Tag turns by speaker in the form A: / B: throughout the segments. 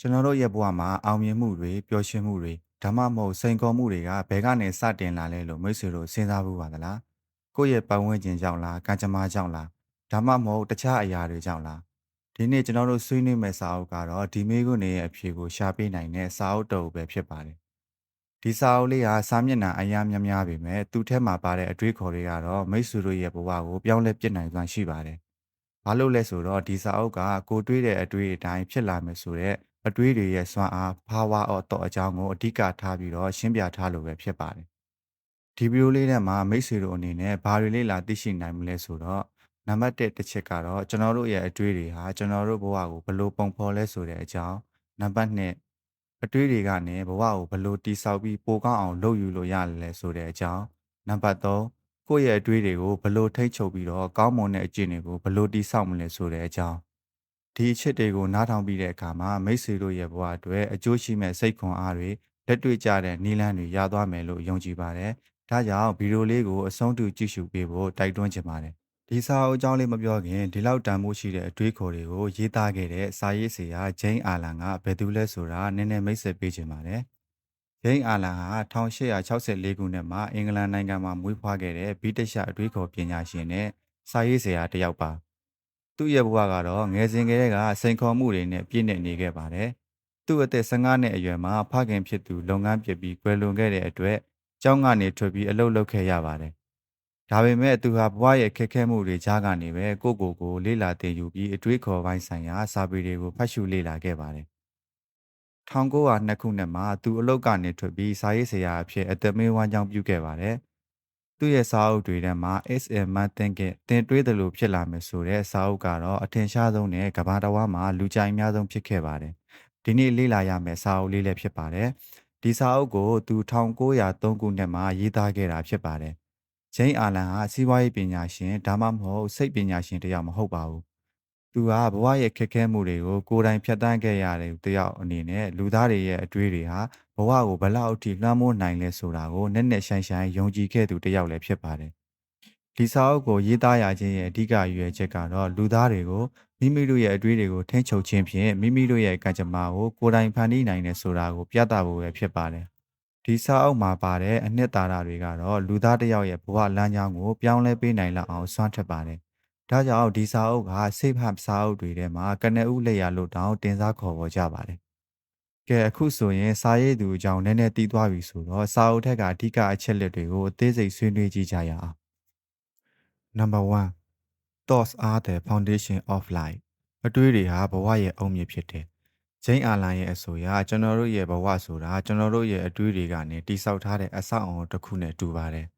A: ကျွန်တော်တို့ရဲ့ဘဝမှာအောင်မြင်မှုတွေပျော်ရွှင်မှုတွေဒါမှမဟုတ်စိန်ခေါ်မှုတွေကဘယ်ကနေစတင်လာလဲလို့မိတ်ဆွေတို့စဉ်းစားဖို့ပါသလားကိုယ့်ရဲ့ပတ်ဝန်းကျင်ကြောင့်လားကံကြမ္မာကြောင့်လားဒါမှမဟုတ်တခြားအရာတွေကြောင့်လားဒီနေ့ကျွန်တော်တို့ဆွေးနွေးမယ့်စာအုပ်ကတော့ဒီမေးခွန်းတွေရဲ့အဖြေကိုရှာပေးနိုင်တဲ့စာအုပ်တစ်အုပ်ပဲဖြစ်ပါတယ်ဒီစာအုပ်လေးဟာစာမျက်နှာအများများများပေမဲ့သူ့ထဲမှာပါတဲ့အတွေးခေါ်တွေကတော့မိတ်ဆွေတို့ရဲ့ဘဝကိုပြောင်းလဲပြစ်နိုင်စွမ်းရှိပါတယ်ဘာလို့လဲဆိုတော့ဒီစာအုပ်ကကိုတွေးတဲ့အတွေးအတိုင်းဖြစ်လာမယ်ဆိုတော့ အတွေးတွေရဲ့စွမ်းအား power of thought အကြောင်းကိုအဓိကထားပြီးတော့ရှင်းပြထားလို့ပဲဖြစ်ပါတယ်။ဒီဗီဒီယိုလေးထဲမှာမိတ်ဆွေတို့အနေနဲ့ဘာတွေလေ့လာသိရှိနိုင်မလဲဆိုတော့နံပါတ်1တစ်ချက်ကတော့ကျွန်တော်တို့ရဲ့အတွေးတွေဟာကျွန်တော်တို့ဘဝကိုဘယ်လိုပုံဖော်လဲဆိုတဲ့အကြောင်းနံပါတ်2အတွေးတွေကနေဘဝကိုဘယ်လိုတည်ဆောက်ပြီးပိုကောင်းအောင်လုပ်ယူလို့ရလဲဆိုတဲ့အကြောင်းနံပါတ်3ကိုယ့်ရဲ့အတွေးတွေကိုဘယ်လိုထိ ंछ ုပ်ပြီးတော့ကောင်းမွန်တဲ့အကျင့်တွေကိုဘယ်လိုတည်ဆောက်မလဲဆိုတဲ့အကြောင်း ဒီအချက်တွေကိုနားထောင်ပြီးတဲ့အခါမှာမိတ်ဆွေတို့ရဲ့ဘဝအတွက်အကျိုးရှိမဲ့စိတ်ခွန်အားတွေလက်တွေ့ကျတဲ့နည်းလမ်းတွေရသွားမယ်လို့ယုံကြည်ပါတယ်။ဒါကြောင့်ဗီဒီယိုလေးကိုအဆုံးထိကြည့်ရှုပေးဖို့တိုက်တွန်းချင်ပါတယ်။ဒီစာအုပ်အကြောင်းလေးမပြောခင်ဒီလောက်တန်ဖိုးရှိတဲ့အတွေးခေါ်တွေကိုရေးသားခဲ့တဲ့စာရေးဆရာဂျိန်းအာလန်ကဘယ်သူလဲဆိုတာနည်းနည်းမိတ်ဆက်ပေးချင်ပါတယ်။ဂျိန်းအာလန်ဟာ1864ခုနှစ်မှာအင်္ဂလန်နိုင်ငံမှာမွေးဖွားခဲ့တဲ့ဗြိတိရှအတွေးခေါ်ပညာရှင်နဲ့စာရေးဆရာတစ်ယောက်ပါ။ သူ့ရဲ့ဘဝကတော့ငယ်စဉ်ကတည်းကစိန်ခေါ်မှုတွေနဲ့ပြည့်နေနေခဲ့ပါတယ်။သူ့အသက်15နှစ်အရွယ်မှာဖခင်ဖြစ်သူလုပ်ငန်းပြစ်ပြီးကွယ်လွန်ခဲ့တဲ့အတွက်ကျောင်းကနေထွက်ပြီးအလုပ်လုပ်ခဲ့ရပါတယ်။ဒါပေမဲ့သူဟာဘဝရဲ့ခက်ခဲမှုတွေကြားကနေပဲကိုယ့်ကိုယ်ကိုလေ့လာသင်ယူပြီးအတွေးခေါ်ပိုင်းဆိုင်ရာစာပေတွေကိုဖတ်ရှုလေ့လာခဲ့ပါတယ်။1902ခုနှစ်မှာသူအလုပ်ကနေထွက်ပြီးစာရေးဆရာအဖြစ်အသက်မွေးဝမ်းကြောင်းပြုခဲ့ပါတယ်။ သူ့ရဲ့စာအုပ်တွေထဲမှာ SM Man Think တင်တွေးတယ်လို့ဖြစ်လာမယ်ဆိုတဲ့စာအုပ်ကတော့အထင်ရှားဆုံးနဲ့ကမ္ဘာတစ်ဝန်းမှာလူကြိုက်အများဆုံးဖြစ်ခဲ့ပါတယ်။ဒီနေ့လေ့လာရမယ့်စာအုပ်လေးလည်းဖြစ်ပါတယ်။ဒီစာအုပ်ကိုသူ1903ခုနှစ်မှာရေးသားခဲ့တာဖြစ်ပါတယ်။ဂျိန်းအာလန်ဟာစီးပွားရေးပညာရှင်ဒါမှမဟုတ်စိတ်ပညာရှင်တစ်ယောက်မဟုတ်ပါဘူး။ သူကဘဝရဲ့ခက်ခဲမှုတွေကိုကိုယ်တိုင်ဖြတ်သန်းခဲ့ရတဲ့တယောက်အနေနဲ့လူသားတွေရဲ့အတွေးတွေဟာဘဝကိုဘယ်လောက်အထိလွှမ်းမိုးနိုင်လဲဆိုတာကိုနက်နက်ရှိုင်းရှိုင်းယုံကြည်ခဲ့သူတစ်ယောက်လည်းဖြစ်ပါတယ်။ဒီစာအုပ်ကိုရေးသားရခြင်းရဲ့အဓိကရည်ရွယ်ချက်ကတော့လူသားတွေကိုမိမိတို့ရဲ့အတွေးတွေကိုထိန်းချုပ်ခြင်းဖြင့်မိမိတို့ရဲ့ကံကြမ္မာကိုကိုယ်တိုင်ဖန်တီးနိုင်တယ်ဆိုတာကိုပြသဖို့ပဲဖြစ်ပါတယ်။ဒီစာအုပ်မှာပါတဲ့အနှစ်သာရတွေကတော့လူသားတစ်ယောက်ရဲ့ဘဝလမ်းကြောင်းကိုပြောင်းလဲပေးနိုင်လောက်အောင်စွမ်းထက်ပါတယ်။ ဒါကြောင့်ဒီစာအုပ်ကစိတ်ဖတ်စာအုပ်တွေထဲမှာကနဦးလက်ရလို့တောင်းတင်စားခေါ်ပေါ်ကြပါတယ်။ကဲအခုဆိုရင်စာရေးသူအကြောင်းနည်းနည်းတီးသွားပြီဆိုတော့စာအုပ်ထက်ကအဓိကအချက်လက်တွေကိုအသေးစိတ်ဆွေးနွေးကြည့်ကြရအောင်။ Number 1 Thoughts are the foundation of life အတွေးတွေဟာဘဝရဲ့အုံမြစ်ဖြစ်တယ်။ဂျိန်းအာလန်ရဲ့အဆိုအရကျွန်တော်တို့ရဲ့ဘဝဆိုတာကျွန်တော်တို့ရဲ့အတွေးတွေကနေတိဆောက်ထားတဲ့အဆောက်အအုံတစ်ခုနဲ့တူပါတယ်။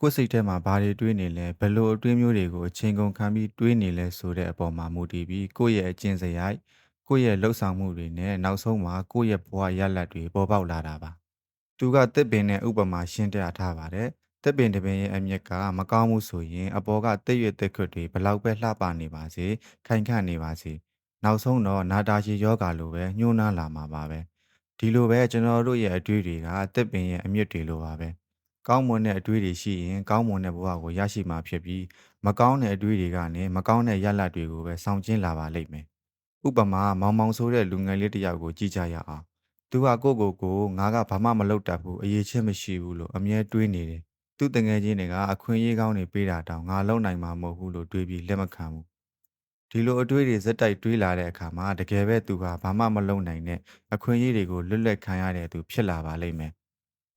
A: ကိုယ်စိတ်ထဲမှာဘာတွေတွေးနေလဲဘယ်လိုအတွေးမျိုးတွေကိုအချိန်ကုန်ခံပြီးတွေးနေလဲဆိုတဲ့အပေါ်မှာမူတည်ပြီးကိုယ့်ရဲ့အကျင့်စရိုက်ကိုယ့်ရဲ့လှုပ်ဆောင်မှုတွေနဲ့နောက်ဆုံးမှာကိုယ့်ရဲ့ဘဝရလဒ်တွေပေါ်ပေါက်လာတာပါ။သူကတစ်ပင်နဲ့ဥပမာရှင်းပြထားပါတယ်။တစ်ပင်တစ်ပင်ရဲ့အမြက်ကမကောင်းမှုဆိုရင်အပေါ်ကတစ်ရွက်တစ်ခွတ်တွေဘလောက်ပဲလှပနေပါစေခိုင်ခန့်နေပါစေနောက်ဆုံးတော့နာတာရှည်ယောဂါလိုပဲညှိုးနှမ်းလာမှာပါပဲဒီလိုပဲကျွန်တော်တို့ရဲ့အတွေ့တွေကတစ်ပင်ရဲ့အမြင့်တွေလိုပါပဲ ကောင်းမွန်တဲ့အတွေ့တွေရှိရင်ကောင်းမွန်တဲ့ဘဝကိုရရှိမှာဖြစ်ပြီးမကောင်းတဲ့အတွေ့တွေကနေမကောင်းတဲ့ရလဒ်တွေကိုပဲဆောင်ကျဉ်လာပါလိမ့်မယ်ဥပမာမောင်မောင်ဆိုတဲ့လူငယ်လေးတစ်ယောက်ကိုကြည့်ကြရအောင်သူကကိုကိုကိုငါကဘာမှမလုပ်တတ်ဘူးအရေးချင်းမရှိဘူးလို့အမြဲတွေးနေတယ်သူ့တငယ်ချင်းတွေကအခွင့်အရေးကောင်းတွေပေးတာတောင်ငါလုံနိုင်မှာမဟုတ်ဘူးလို့တွေးပြီးလက်မခံဘူးဒီလိုအတွေးတွေဇက်တိုက်တွေးလာတဲ့အခါမှာတကယ်ပဲသူဟာဘာမှမလုပ်နိုင်တဲ့အခွင့်အရေးတွေကိုလွတ်လပ်ခံရတဲ့သူဖြစ်လာပါလိမ့်မယ်။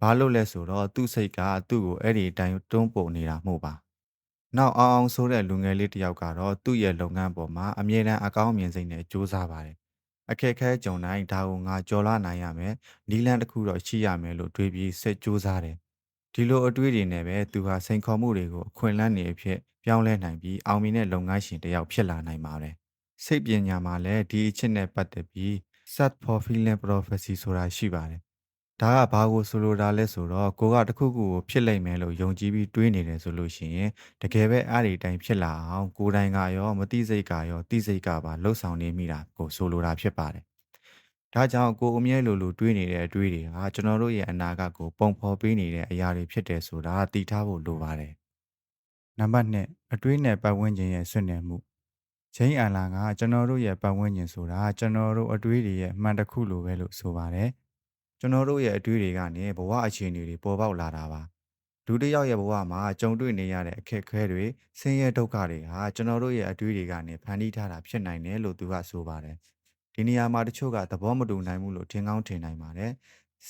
A: ဘာလို့လဲဆိုတော့သူ့စိတ်ကသူ့ကိုအဲ့ဒီအတိုင်းတွန်းပို့နေတာမှုပါ။နောက်အောင်အောင်ဆိုတဲ့လူငယ်လေးတစ်ယောက်ကတော့သူ့ရဲ့လုပ်ငန်းပေါ်မှာအမြဲတမ်းအကောင်းမြင်စိတ်နဲ့ကြိုးစားပါတယ်။အခက်ခဲကြုံတိုင်းဒါကိုငါကြော်လာနိုင်ရမယ်။နီလန်းတစ်ခုတော့ရှိရမယ်လို့တွေးပြီးစိတ်ကြိုးစားတယ်။ဒီလိုအတွေးတွေနဲ့ပဲသူဟာစိန်ခေါ်မှုတွေကိုအခွင့်အလမ်းတွေအဖြစ်ပြောင်းလဲနိုင်ပြီးအောင်မြင်တဲ့လုပ်ငန်းရှင်တစ်ယောက်ဖြစ်လာနိုင်ပါတယ်။စိတ်ပညာမှာလည်းဒီအချက်နဲ့ပတ်သက်ပြီး set for feeling prophecy ဆိုတာရှိပါတယ်။ ဒါကဘာကိုဆိုလိုတာလဲဆိုတော့ကိုကတစ်ခုခုကိုဖြစ်လိမ့်မယ်လို့ယုံကြည်ပြီးတွေးနေတယ်ဆိုလို့ရှိရင်တကယ်ပဲအားဒီတိုင်းဖြစ်လာအောင်ကိုယ်တိုင်ကရောမသိစိတ်ကရောသိစိတ်ကပါလှုပ်ဆောင်နေမိတာကိုဆိုလိုတာဖြစ်ပါတယ်။ဒါကြောင့်ကိုအမြဲလိုလိုတွေးနေတဲ့အတွေးတွေဟာကျွန်တော်တို့ရဲ့အနာဂတ်ကိုပုံဖော်ပေးနေတဲ့အရာတွေဖြစ်တယ်ဆိုတာသိထားဖို့လိုပါတယ်။နံပါတ်2အတွေးနဲ့ပတ်ဝန်းကျင်ရဲ့ဆွနယ်မှုဂျိမ်းအန်လာကကျွန်တော်တို့ရဲ့ပတ်ဝန်းကျင်ဆိုတာကျွန်တော်တို့အတွေးတွေရဲ့အမှန်တစ်ခုလိုပဲလို့ဆိုပါတယ် ကျွန်တော်တို့ရဲ့အတွေးတွေကနေဘဝအခြေအနေတွေပေါ်ပေါက်လာတာပါလူတစ်ယောက်ရဲ့ဘဝမှာကြုံတွေ့နေရတဲ့အခက်အခဲတွေဆင်းရဲဒုက္ခတွေဟာကျွန်တော်တို့ရဲ့အတွေးတွေကနေဖန်တီးထားတာဖြစ်နိုင်တယ်လို့သူကဆိုပါတယ်ဒီနေရာမှာတချို့ကသဘောမတူနိုင်ဘူးလို့ထင်ကောင်းထင်နိုင်ပါတယ်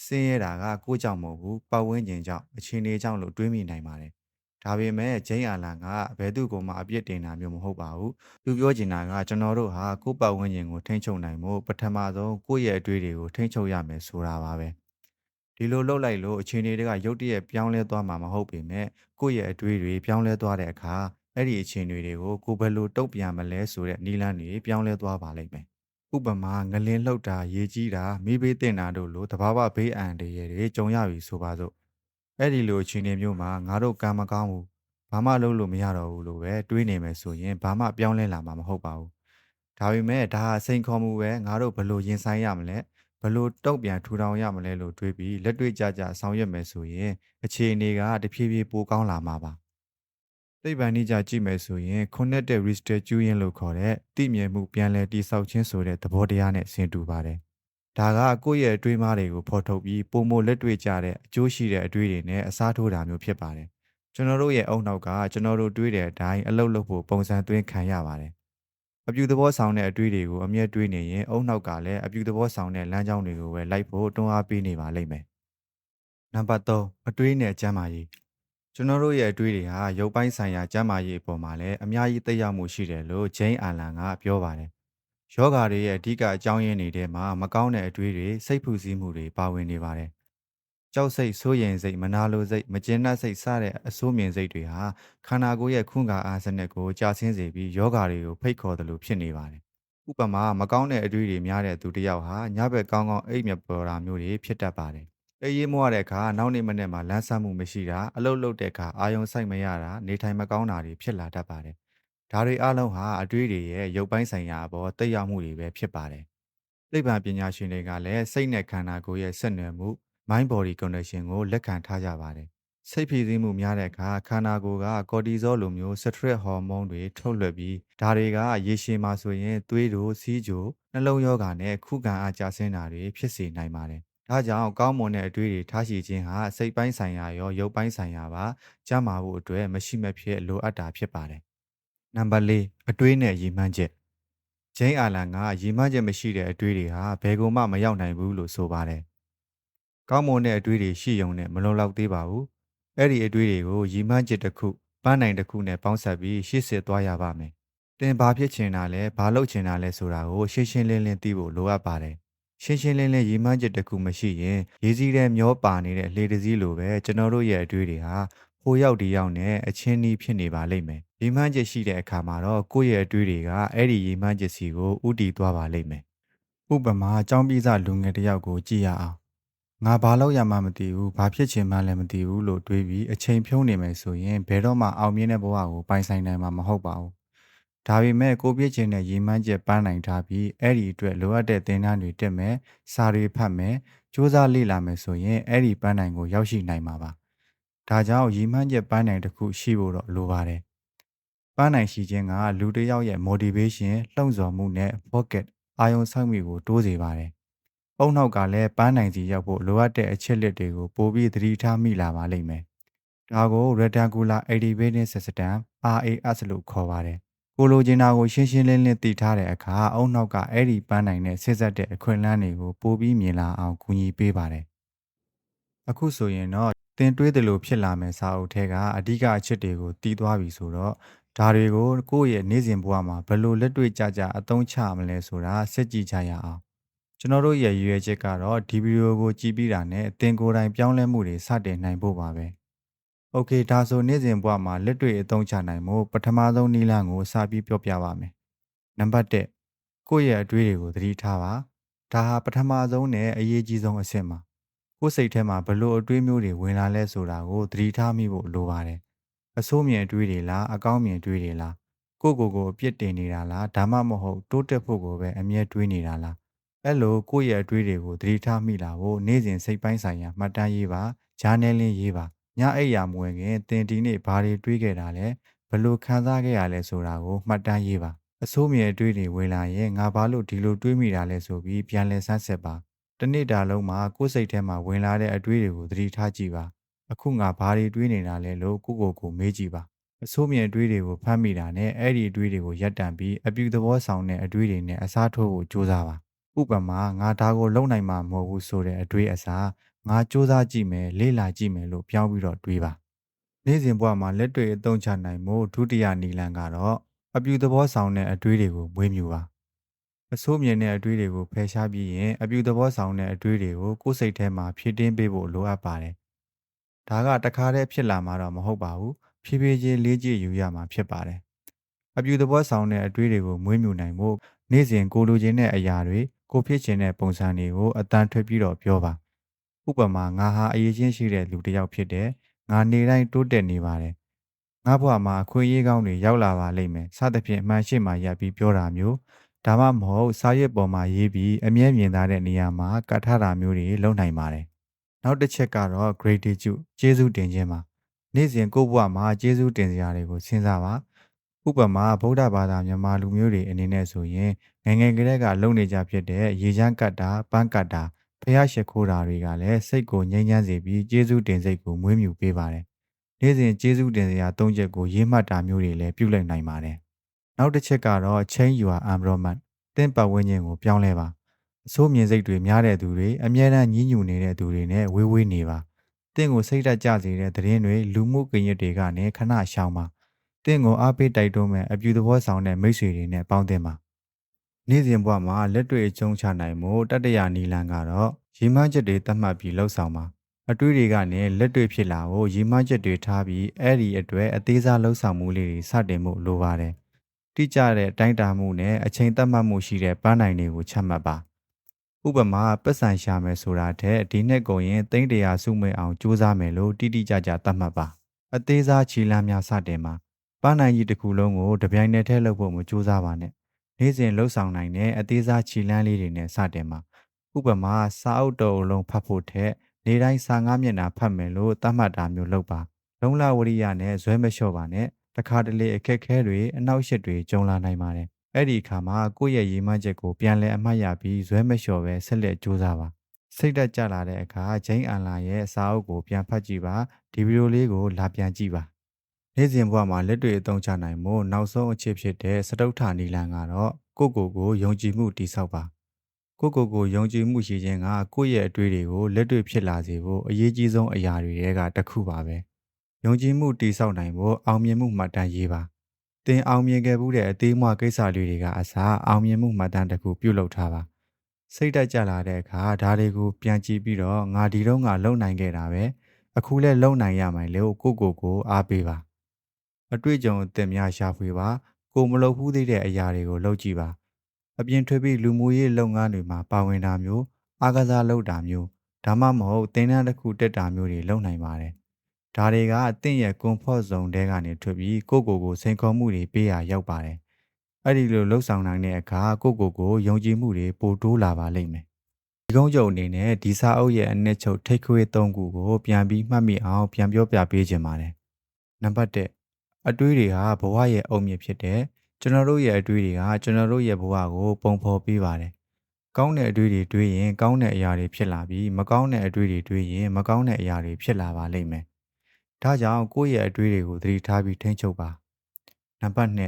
A: ဆင်းရဲတာကကိုယ့်ကြောင့်မဟုတ်ဘူးပတ်ဝန်းကျင်ကြောင့်အခြေအနေကြောင့်လို့တွေးမိနိုင်ပါတယ် ဒါပေမဲ့ဂျိမ်းအာလန်ကဘယ်သူ့ကိုမှအပြစ်တင်တာမျိုးမဟုတ်ပါဘူးသူပြောချင်တာကကျွန်တော်တို့ဟာကိုယ့်ပတ်ဝန်းကျင်ကိုထိန်းချုပ်နိုင်မှုပထမဆုံးကိုယ့်ရဲ့အတွေ့တွေကိုထိန်းချုပ်ရမယ်ဆိုတာပါပဲဒီလိုလုပ်လိုက်လို့အခြေအနေတွေကရုတ်တရက်ပြောင်းလဲသွားမှာမဟုတ်ပေမဲ့ကိုယ့်ရဲ့အတွေ့တွေပြောင်းလဲသွားတဲ့အခါအဲ့ဒီအခြေအနေတွေကိုကိုယ်ဘယ်လိုတုံ့ပြန်မလဲဆိုတဲ့နည်းလမ်းတွေပြောင်းလဲသွားပါလိမ့်မယ်ဥပမာငလင်းလှုပ်တာရေကြီးတာမိဘေးတင်တာတို့လိုသဘာဝဘေးအန္တရာယ်တွေကြုံရပြီဆိုပါစို့ အဲ့ဒီလိုအခြေအနေမျိုးမှာငါတို့ကံမကောင်းဘူးဘာမှလုပ်လို့မရတော့ဘူးလို့ပဲတွေးနေမယ်ဆိုရင်ဘာမှပြောင်းလဲလာမှာမဟုတ်ပါဘူး။ဒါပေမဲ့ဒါဟာစိန်ခေါ်မှုပဲငါတို့ဘယ်လိုရင်ဆိုင်ရမလဲဘယ်လိုတုံ့ပြန်ထူထောင်ရမလဲလို့တွေးပြီးလက်တွေ့ကြကြဆောင်ရွက်မယ်ဆိုရင်အခြေအနေကတဖြည်းဖြည်းပိုကောင်းလာမှာပါ။သိပ္ပံနည်းကြကြည့်မယ်ဆိုရင် connected restitution လို့ခေါ်တဲ့သိမြင်မှုပြန်လည်တိဆောက်ခြင်းဆိုတဲ့သဘောတရားနဲ့ဆင်တူပါတယ်။ ဒါကကိုယ့်ရဲ့အတွေးအမှားတွေကိုဖော်ထုတ်ပြီးပုံမလက်တွေ့ကြတဲ့အကျိုးရှိတဲ့အတွေးတွေနဲ့အစားထိုးတာမျိုးဖြစ်ပါတယ်။ကျွန်တော်တို့ရဲ့အုံနောက်ကကျွန်တော်တို့တွေးတဲ့အတိုင်းအလုပ်လုပ်ဖို့ပုံစံသွင်းခံရပါတယ်။အပြူသဘောဆောင်တဲ့အတွေးတွေကိုအမျက်တွေးနေရင်အုံနောက်ကလည်းအပြူသဘောဆောင်တဲ့လမ်းကြောင်းတွေကိုပဲလိုက်ဖို့တွန်းအားပေးနေပါလိမ့်မယ်။နံပါတ်3အတွေးနဲ့ကျန်းမာရေးကျွန်တော်တို့ရဲ့အတွေးတွေဟာရုပ်ပိုင်းဆိုင်ရာကျန်းမာရေးအပေါ်မှာလည်းအများကြီးသက်ရောက်မှုရှိတယ်လို့ဂျိမ်းအာလန်ကပြောပါတယ်။ ယောဂါတွေရဲ့အဓိကအကြောင်းရင်းတွေထဲမှာမကောင်းတဲ့အတွေးတွေစိတ်ဖူးစီးမှုတွေပါဝင်နေပါတယ်။ကြောက်စိတ်ဆိုးရင်စိတ်မနာလိုစိတ်မကျေနပ်စိတ်စတဲ့အဆိုးမြင်စိတ်တွေဟာခန္ဓာကိုယ်ရဲ့ခွန်ကာအားစနစ်ကိုကြာဆင်းစေပြီးယောဂါတွေကိုဖိတ်ခေါ်တယ်လို့ဖြစ်နေပါတယ်။ဥပမာမကောင်းတဲ့အတွေးတွေများတဲ့သူတစ်ယောက်ဟာညဘက်ကောင်းကောင်းအိပ်မက်ပေါ်တာမျိုးတွေဖြစ်တတ်ပါတယ်။အေးရေးမွားတဲ့အခါနောက်နေ့မနေ့မှာလမ်းဆမှုမရှိတာအလုတ်လုတ်တဲ့အခါအာယုံစိုက်မရတာနေထိုင်မကောင်းတာတွေဖြစ်လာတတ်ပါတယ်။ ဒါတွေအလုံးဟာအတွေးတွေရဲ့ရုပ်ပိုင်းဆိုင်ရာအပေါ်တက်ရောက်မှုတွေပဲဖြစ်ပါတယ်။သိပ္ပံပညာရှင်တွေကလည်းစိတ်နဲ့ခန္ဓာကိုယ်ရဲ့ဆက်နွယ်မှု mind body connection ကိုလက်ခံထားကြပါတယ်။စိတ်ဖိစီးမှုများတဲ့အခါခန္ဓာကိုယ်ကကော်တီဇောလိုမျိုး stress ဟော်မုန်းတွေထုတ်လွှတ်ပြီးဒါတွေကရေရှည်မှာဆိုရင်သွေးတို့စီးကြိုနှလုံးရောဂါနဲ့ခုခံအားကျဆင်းတာတွေဖြစ်စေနိုင်ပါတယ်။ဒါကြောင့်ကောင်းမွန်တဲ့အတွေးတွေထားရှိခြင်းဟာစိတ်ပိုင်းဆိုင်ရာရောရုပ်ပိုင်းဆိုင်ရာပါကျန်းမာဖို့အတွက်မရှိမဖြစ်လိုအပ်တာဖြစ်ပါတယ်။ နံပါတ်၄အတွေးနဲ့ရည်မှန်းချက်ဂျိမ်းအာလန်ကရည်မှန်းချက်မရှိတဲ့အတွေးတွေဟာဘယ်ကုန်မှမရောက်နိုင်ဘူးလို့ဆိုပါတယ်။ကောင်းမွန်တဲ့အတွေးတွေရှိုံနဲ့မလုံလောက်သေးပါဘူး။အဲ့ဒီအတွေးတွေကိုရည်မှန်းချက်တစ်ခုပန်းနိုင်တစ်ခုနဲ့ပေါင်းစပ်ပြီးရှေ့ဆက်သွားရပါမယ်။တင်ဘာဖြစ်ချင်တာလဲဘာလုပ်ချင်တာလဲဆိုတာကိုရှင်းရှင်းလင်းလင်းသိဖို့လိုအပ်ပါတယ်။ရှင်းရှင်းလင်းလင်းရည်မှန်းချက်တစ်ခုမရှိရင်ရေးစည်းတဲ့မျောပါနေတဲ့လေတစည်းလိုပဲကျွန်တော်တို့ရဲ့အတွေးတွေဟာဟိုရောက်ဒီရောက်နဲ့အချင်းနီးဖြစ်နေပါလိမ့်မယ်။ ရည်မှန်းချက်ရှိတဲ့အခါမှာတော့ကိုယ့်ရဲ့အတွေးတွေကအဲ့ဒီရည်မှန်းချက်စီကိုဥတည်သွားပါလိမ့်မယ်။ဥပမာအကြောင်းပြစလူငယ်တစ်ယောက်ကိုကြည့်ရအောင်။ငါဘာလို့ရမှမသိဘူးဘာဖြစ်ချင်မှလည်းမသိဘူးလို့တွေးပြီးအချိန်ဖြုံးနေမယ်ဆိုရင်ဘယ်တော့မှအောင်မြင်တဲ့ဘဝကိုပိုင်ဆိုင်နိုင်မှာမဟုတ်ပါဘူး။ဒါပေမဲ့ကိုပြည့်ချင်တဲ့ရည်မှန်းချက်ပန်းနိုင်ထားပြီးအဲ့ဒီအတွက်လိုအပ်တဲ့သင်တန်းတွေတက်မယ်၊စာတွေဖတ်မယ်၊စူးစမ်းလေ့လာမယ်ဆိုရင်အဲ့ဒီပန်းနိုင်ကိုရောက်ရှိနိုင်မှာပါ။ဒါကြောင့်ရည်မှန်းချက်ပန်းနိုင်တစ်ခုရှိဖို့တော့လိုပါတယ်။ ပန်းနိုင်ရှိခြင်းကလူတစ်ယောက်ရဲ့ motivation လှုံ့ဆော်မှုနဲ့ focus အာယုံစိုက်မှုကိုတိုးစေပါတယ်။ပုံနောက်ကလည်းပန်းနိုင်စီရောက်ဖို့လိုအပ်တဲ့အချက်လက်တွေကိုပိုပြီးသတိထားမိလာပါလိမ့်မယ်။ဒါကို reticular activating system RAS လို့ခေါ်ပါတယ်။ကိုလိုချင်တာကိုရှင်းရှင်းလင်းလင်းသိထားတဲ့အခါအုံနောက်ကအဲ့ဒီပန်းနိုင်နဲ့ဆက်ဆက်တဲ့အခွင့်အလမ်းတွေကိုပိုပြီးမြင်လာအောင်ကူညီပေးပါတယ်။အခုဆိုရင်တော့တင်တွေးတယ်လို့ဖြစ်လာမယ်စာအုပ်ထဲကအဓိကအချက်တွေကိုတီးသွားပြီဆိုတော့ ဒါတွေကိုကိုယ့်ရဲ့နေ့စဉ်ဘဝမှာဘယ်လိုလက်တွေ့ကြကြအသုံးချမလဲဆိုတာစစ်ကြည့်ကြရအောင်ကျွန်တော်တို့ရဲ့ရည်ရွယ်ချက်ကတော့ဒီဗီဒီယိုကိုကြည့်ပြီးတာနဲ့အသင်ကိုယ်တိုင်ပြောင်းလဲမှုတွေစတင်နိုင်ဖို့ပါပဲโอเคဒါဆိုနေ့စဉ်ဘဝမှာလက်တွေ့အသုံးချနိုင်မှုပထမဆုံးနည်းလမ်းကိုစပြီးပြောပြပါမယ်နံပါတ်1ကိုယ့်ရဲ့အတွေးတွေကိုသတိထားပါဒါဟာပထမဆုံးနဲ့အရေးကြီးဆုံးအဆင့်ပါကိုယ်စိတ်ထဲမှာဘလို့အတွေးမျိုးတွေဝင်လာလဲဆိုတာကိုသတိထားမိဖို့လိုပါတယ် အဆိုးမြင်အတွေးတွေလားအကောင်းမြင်အတွေးတွေလားကိုယ့်ကိုယ်ကိုအပြစ်တင်နေတာလားဒါမှမဟုတ်တိုးတက်ဖို့ကိုပဲအမြဲတွေးနေတာလားအဲ့လိုကိုယ့်ရဲ့အတွေးတွေကိုသတိထားမိလာဖို့နေ့စဉ်စိတ်ပိုင်းဆိုင်ရာမှတ်တမ်းရေးပါဂျာနယ်လင်းရေးပါညအိပ်ရာမဝင်ခင်သင်ဒီနေ့ဘာတွေတွေးခဲ့တာလဲဘလို့ခံစားခဲ့ရလဲဆိုတာကိုမှတ်တမ်းရေးပါအဆိုးမြင်အတွေးတွေဝင်လာရင်ငါဘာလို့ဒီလိုတွေးမိတာလဲဆိုပြီးပြန်လည်ဆန်းစစ်ပါတစ်နေ့တာလုံးမှာကိုယ်စိတ်ထဲမှာဝင်လာတဲ့အတွေးတွေကိုသတိထားကြည့်ပါ အခုငါဘာတွေတွေးနေတာလဲလို့ကိုယ့်ကိုယ်ကိုမေးကြည့်ပါအဆိုးမြင်အတွေးတွေကိုဖမ်းမိတာနဲ့အဲ့ဒီအတွေးတွေကိုရပ်တန့်ပြီးအပြုသဘောဆောင်တဲ့အတွေးတွေနဲ့အစားထိုးဖို့ကြိုးစားပါဥပမာငါဒါကိုလုံနိုင်မှာမဟုတ်ဘူးဆိုတဲ့အတွေးအစားငါစူးစမ်းကြည့်မယ်လေ့လာကြည့်မယ်လို့ပြောင်းပြီးတော့တွေးပါနေ့စဉ်ဘဝမှာလက်တွေ့အသုံးချနိုင်မှုဒုတိယနီလန်ကတော့အပြုသဘောဆောင်တဲ့အတွေးတွေကိုမွေးမြူပါအဆိုးမြင်တဲ့အတွေးတွေကိုဖယ်ရှားပြီးရင်အပြုသဘောဆောင်တဲ့အတွေးတွေကိုကိုယ်စိတ်ထဲမှာဖြည့်တင်းပေးဖို့လိုအပ်ပါတယ် ဒါကတခါတည်းဖြစ်လာမှာတော့မဟုတ်ပါဘူးဖြည်းဖြည်းချင်းလေးကျယူရမှာဖြစ်ပါတယ်အပြုသဘောဆောင်တဲ့အတွေးတွေကိုမွေးမြူနိုင်ဖို့နေ့စဉ်ကိုလိုချင်တဲ့အရာတွေကိုဖြစ်ချင်တဲ့ပုံစံတွေကိုအတန်ထွက်ပြီးတော့ပြောပါဥပမာငါဟာအရေးချင်းရှိတဲ့လူတစ်ယောက်ဖြစ်တယ်ငါနေတိုင်းတိုးတက်နေပါတယ်။ငါဘဝမှာအခွင့်အရေးကောင်းတွေရောက်လာပါလိမ့်မယ်။စသဖြင့်အမှန်ရှိမှရပ်ပြီးပြောတာမျိုးဒါမှမဟုတ်စာရွက်ပေါ်မှာရေးပြီးအမြဲမြင်သာတဲ့နေရာမှာကတ်ထားတာမျိုးတွေလုပ်နိုင်ပါတယ်။ နောက်တစ်ချက်ကတော့ gratitude ကျေးဇူးတင်ခြင်းပါ။နေ့စဉ်ကိုယ့်ဘဝမှာကျေးဇူးတင်စရာတွေကိုစဉ်းစားပါ။ဥပမာဗုဒ္ဓဘာသာမြန်မာလူမျိုးတွေအနေနဲ့ဆိုရင်ငယ်ငယ်ကလေးကလုံနေကြဖြစ်တဲ့ရေချမ်းကတ်တာပန်းကတ်တာဖះရှိခိုးတာတွေကလည်းစိတ်ကိုငြိမ်းချမ်းစေပြီးကျေးဇူးတင်စိတ်ကိုမွေးမြူပေးပါတယ်။နေ့စဉ်ကျေးဇူးတင်စရာ၃ချက်ကိုရေးမှတ်တာမျိုးတွေလည်းပြုလုပ်နိုင်ပါတယ်။နောက်တစ်ချက်ကတော့ change your environment တင့်ပတ်ဝန်းကျင်ကိုပြောင်းလဲပါ။ အဆိုးမြင်စိတ်တွေများတဲ့သူတွေအမြဲတမ်းညှဉ်းညူနေတဲ့သူတွေနဲ့ဝေးဝေးနေပါ။တင့်ကိုစိတ်ဓာတ်ကျစေတဲ့သတင်းတွေလူမှုကွန်ရက်တွေကနေခဏရှောင်ပါ။တင့်ကိုအားပေးတိုက်တွန်းမဲ့အပြူသဘောဆောင်တဲ့မိတ်ဆွေတွေနဲ့ပေါင်းသင်းပါ။နေ့စဉ်ဘဝမှာလက်တွေ့အကျုံးချနိုင်မှုတတ္တရာနီလန်ကတော့ရီမန်းချက်တွေသတ်မှတ်ပြီးလှုပ်ဆောင်ပါအတွေးတွေကနေလက်တွေ့ဖြစ်လာဖို့ရီမန်းချက်တွေထားပြီးအဲ့ဒီအတွက်အသေးစားလှုပ်ဆောင်မှုလေးတွေစတင်မှုလိုပါတယ်တိကျတဲ့အတိုင်းတာမှုနဲ့အချိန်သတ်မှတ်မှုရှိတဲ့ပန်းနိုင်တွေကိုချမှတ်ပါ ဥပမာပတ်စံရှာမယ်ဆိုတာထက်ဒီနှစ်ကုန်ရင်သိန်းတရာစုမဲ့အောင်ကြိုးစားမယ်လို့တိတိကျကျသတ်မှတ်ပါအသေးစားခြေလမ်းများစတင်ပါပန်းနိုင်ကြီးတစ်ခုလုံးကိုတပြိုင်နက်တည်းလုပ်ဖို့မကြိုးစားပါနဲ့နေ့စဉ်လှုပ်ဆောင်နိုင်တဲ့အသေးစားခြေလမ်းလေးတွေနဲ့စတင်ပါဥပမာစာအုပ်တော်အလုံးဖတ်ဖို့ထက်နေတိုင်းစာငါးမျက်နှာဖတ်မယ်လို့သတ်မှတ်တာမျိုးလုပ်ပါလုံလဝရိယနဲ့ဇွဲမလျှော့ပါနဲ့တခါတလေအခက်ခဲတွေအနောက်ရှက်တွေကြုံလာနိုင်ပါတယ် အဲ့ဒီအခါမှာကိုယ့်ရဲ့ရည်မှန်းချက်ကိုပြန်လည်အမှတ်ရပြီးဇွဲမလျှော့ပဲဆက်လက်ကြိုးစားပါစိတ်တက်ကြလာတဲ့အခါဂျိန်းအန်လာရဲ့စာအုပ်ကိုပြန်ဖတ်ကြည့်ပါဒီဗီဒီယိုလေးကိုလာပြန်ကြည့်ပါနေ့စဉ်ဘဝမှာလက်တွေ့အသုံးချနိုင်မှုနောက်ဆုံးအခြေဖြစ်တဲ့စတုထနီလန်ကတော့ကိုယ့်ကိုယ်ကိုယုံကြည်မှုတည်ဆောက်ပါကိုယ့်ကိုယ်ကိုယုံကြည်မှုရှိခြင်းကကိုယ့်ရဲ့အတွေ့တွေကိုလက်တွေ့ဖြစ်လာစေဖို့အရေးကြီးဆုံးအရာတွေကတစ်ခုပါပဲယုံကြည်မှုတည်ဆောက်နိုင်ဖို့အောင်မြင်မှုမှတ်တမ်းရေးပါ သင်အောင်မြင်ခဲ့မှုတဲ့အသေးမွားကိစ္စလေးတွေကအစားအောင်မြင်မှုမှတ်တမ်းတစ်ခုပြုလုပ်ထားပါစိတ်တက်ကြလာတဲ့အခါဒါတွေကိုပြန်ကြည့်ပြီးတော့ငါဒီတော့ငါလုံနိုင်ခဲ့တာပဲအခုလဲလုံနိုင်ရမယ်လို့ကိုကိုကိုအားပေးပါအတွေ့အကြုံအသစ်များရှာဖွေပါကိုမလုပ်ဘူးသေးတဲ့အရာတွေကိုလုပ်ကြည့်ပါအပြင်ထွက်ပြီးလူမှုရေးလုပ်ငန်းတွေမှာပါဝင်တာမျိုးအားကစားလုပ်တာမျိုးဒါမှမဟုတ်သင်တန်းတစ်ခုတက်တာမျိုးတွေလုပ်နိုင်ပါတယ်။ ဒါတွေကအသင်ရဲ့ comfort zone တဲကနေထွက်ပြီးကိုယ့်ကိုယ်ကိုစိန်ခေါ်မှုတွေပေးရရောက်ပါတယ်။အဲ့ဒီလိုလှုပ်ဆောင်နိုင်တဲ့အခါကိုယ့်ကိုယ်ကိုယုံကြည်မှုတွေပိုတိုးလာပါလိမ့်မယ်။ဒီကုန်းချုပ်အနေနဲ့ဒီစာအုပ်ရဲ့အနှစ်ချုပ်ထိတ်ခွေး၃ခုကိုပြန်ပြီးမှတ်မိအောင်ပြန်ပြောပြပေးခြင်းပါတယ်။နံပါတ်1အတွေးတွေဟာဘဝရဲ့အုံမြစ်ဖြစ်တဲ့ကျွန်တော်တို့ရဲ့အတွေးတွေကကျွန်တော်တို့ရဲ့ဘဝကိုပုံဖော်ပေးပါတယ်။ကောင်းတဲ့အတွေးတွေတွေးရင်ကောင်းတဲ့အရာတွေဖြစ်လာပြီးမကောင်းတဲ့အတွေးတွေတွေးရင်မကောင်းတဲ့အရာတွေဖြစ်လာပါလိမ့်မယ်။ ဒါကြောင့်ကိုယ့်ရဲ့အတွေးတွေကိုသတိထားပြီးထိန်းချုပ်ပါ။နံပါတ်2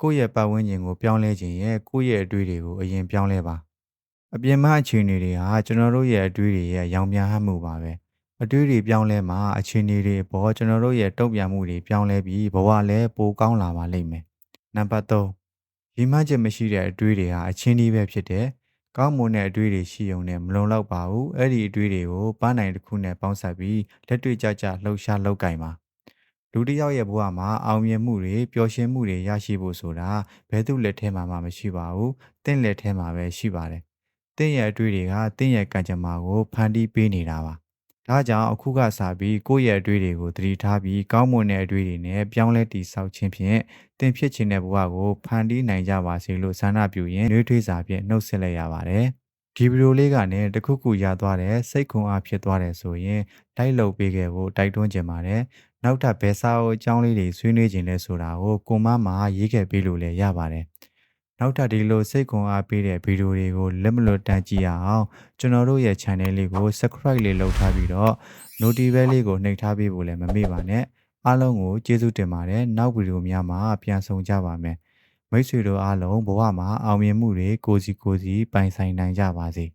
A: ကိုယ့်ရဲ့ပတ်ဝန်းကျင်ကိုပြောင်းလဲခြင်းရဲ့ကိုယ့်ရဲ့အတွေးတွေကိုအရင်ပြောင်းလဲပါ။အပြင်မှာအခြေအနေတွေဟာကျွန်တော်တို့ရဲ့အတွေးတွေရဲ့ရောင်ပြန်ဟမှုပါပဲ။အတွေးတွေပြောင်းလဲမှအခြေအနေတွေပေါ်ကျွန်တော်တို့ရဲ့တုံ့ပြန်မှုတွေပြောင်းလဲပြီးဘဝလည်းပိုကောင်းလာပါလိမ့်မယ်နံပါတ်3ရီမန်းချက်မရှိတဲ့အတွေးတွေဟာအချင်းကြီးပဲဖြစ်တယ်။ ကောင်းမွန်တဲ့အတွေးတွေရှိုံနဲ့မလုံလောက်ပါဘူး။အဲ့ဒီအတွေးတွေကိုပန်းနိုင်တစ်ခုနဲ့ပေါင်းစပ်ပြီးလက်တွေ့ကြကြလှုပ်ရှားလုပ်ကင်ပါ။လူတစ်ယောက်ရဲ့ဘဝမှာအောင်မြင်မှုတွေပျော်ရွှင်မှုတွေရရှိဖို့ဆိုတာဘယ်သူလက်ထဲမှာမှမရှိပါဘူး။တင့်လက်ထဲမှာပဲရှိပါတယ်။တင့်ရဲ့အတွေးတွေကတင့်ရဲ့ကံကြမ္မာကိုဖန်တီးပေးနေတာပါ။ ဒါကြောင့်အခုကစပြီးကိုယ့်ရဲ့အတွေ့တွေကိုသတိထားပြီးကောင်းမွန်တဲ့အတွေ့တွေနဲ့ပြောင်းလဲတည်ဆောက်ခြင်းဖြင့်တင်ဖြစ်ခြင်းတဲ့ဘဝကိုဖန်တီးနိုင်ကြပါစေလို့ဆန္ဒပြုရင်းနှွေးထွေးစာဖြင့်နှုတ်ဆက်လိုက်ရပါတယ်။ဒီဗီဒီယိုလေးကနေတခုခုရသွားတဲ့စိတ်ခွန်အားဖြစ်သွားတယ်ဆိုရင်လိုက်လုပ်ပေးခဲ့ဖို့တိုက်တွန်းချင်ပါတယ်။နောက်ထပ်ဘယ်စာအုပ်အကြောင်းလေးတွေဆွေးနွေးခြင်းလဲဆိုတာကိုကိုမမှာရေးခဲ့ပေးလို့လည်းရပါတယ် နောက်ထပ်ဒီလိုစိတ်ခွန်အားပေးတဲ့ဗီဒီယိုတွေကိုလက်မလွတ်တမ်းကြည့်ရအောင်ကျွန်တော်တို့ရဲ့ channel လေးကို subscribe လေးလုပ်ထားပြီးတော့ notification လေးကိုနှိပ်ထားပေးဖို့လည်းမမေ့ပါနဲ့အားလုံးကိုကျေးဇူးတင်ပါတယ်နောက်ဗီဒီယိုများမှာပြန်ဆောင်ကြပါမယ်မိတ်ဆွေတို့အားလုံးဘဝမှာအောင်မြင်မှုတွေကိုယ်စီကိုယ်စီပိုင်ဆိုင်နိုင်ကြပါစေ